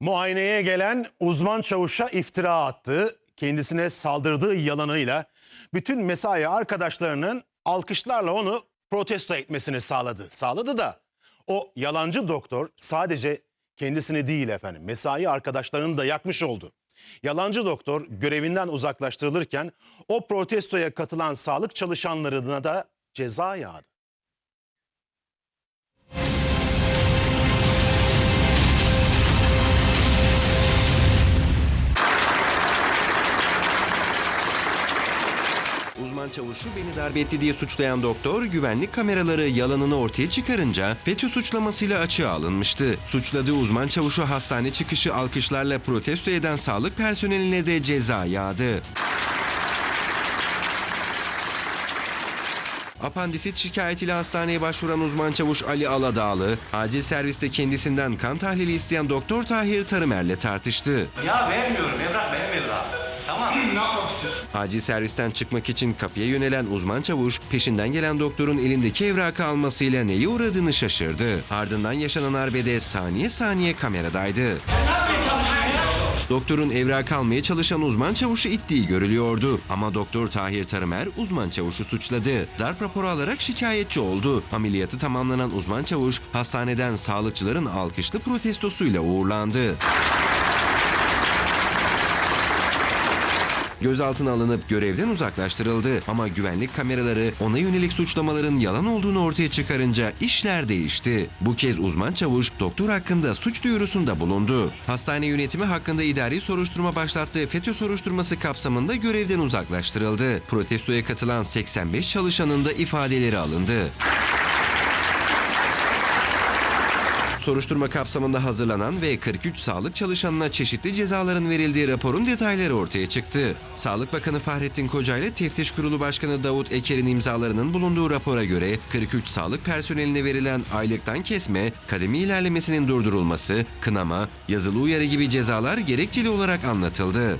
Muayeneye gelen uzman çavuşa iftira attı. Kendisine saldırdığı yalanıyla bütün mesai arkadaşlarının alkışlarla onu protesto etmesini sağladı. Sağladı da o yalancı doktor sadece kendisini değil efendim mesai arkadaşlarını da yakmış oldu. Yalancı doktor görevinden uzaklaştırılırken o protestoya katılan sağlık çalışanlarına da ceza yağdı. Uzman çavuşu beni darbe etti diye suçlayan doktor güvenlik kameraları yalanını ortaya çıkarınca FETÖ suçlamasıyla açığa alınmıştı. Suçladığı uzman çavuşu hastane çıkışı alkışlarla protesto eden sağlık personeline de ceza yağdı. Apandisit şikayetiyle hastaneye başvuran uzman çavuş Ali Aladağlı, acil serviste kendisinden kan tahlili isteyen Doktor Tahir Tarımer'le tartıştı. Ya vermiyorum evrak benim Acil servisten çıkmak için kapıya yönelen uzman çavuş peşinden gelen doktorun elindeki evrakı almasıyla neye uğradığını şaşırdı. Ardından yaşanan arbede saniye saniye kameradaydı. Doktorun evrak almaya çalışan uzman çavuşu ittiği görülüyordu. Ama Doktor Tahir Tarımer uzman çavuşu suçladı. Darp raporu alarak şikayetçi oldu. Ameliyatı tamamlanan uzman çavuş hastaneden sağlıkçıların alkışlı protestosuyla uğurlandı. Gözaltına alınıp görevden uzaklaştırıldı ama güvenlik kameraları ona yönelik suçlamaların yalan olduğunu ortaya çıkarınca işler değişti. Bu kez uzman çavuş doktor hakkında suç duyurusunda bulundu. Hastane yönetimi hakkında idari soruşturma başlattığı FETÖ soruşturması kapsamında görevden uzaklaştırıldı. Protestoya katılan 85 çalışanın da ifadeleri alındı. Soruşturma kapsamında hazırlanan ve 43 sağlık çalışanına çeşitli cezaların verildiği raporun detayları ortaya çıktı. Sağlık Bakanı Fahrettin Koca ile Teftiş Kurulu Başkanı Davut Eker'in imzalarının bulunduğu rapora göre 43 sağlık personeline verilen aylıktan kesme, kademi ilerlemesinin durdurulması, kınama, yazılı uyarı gibi cezalar gerekçeli olarak anlatıldı.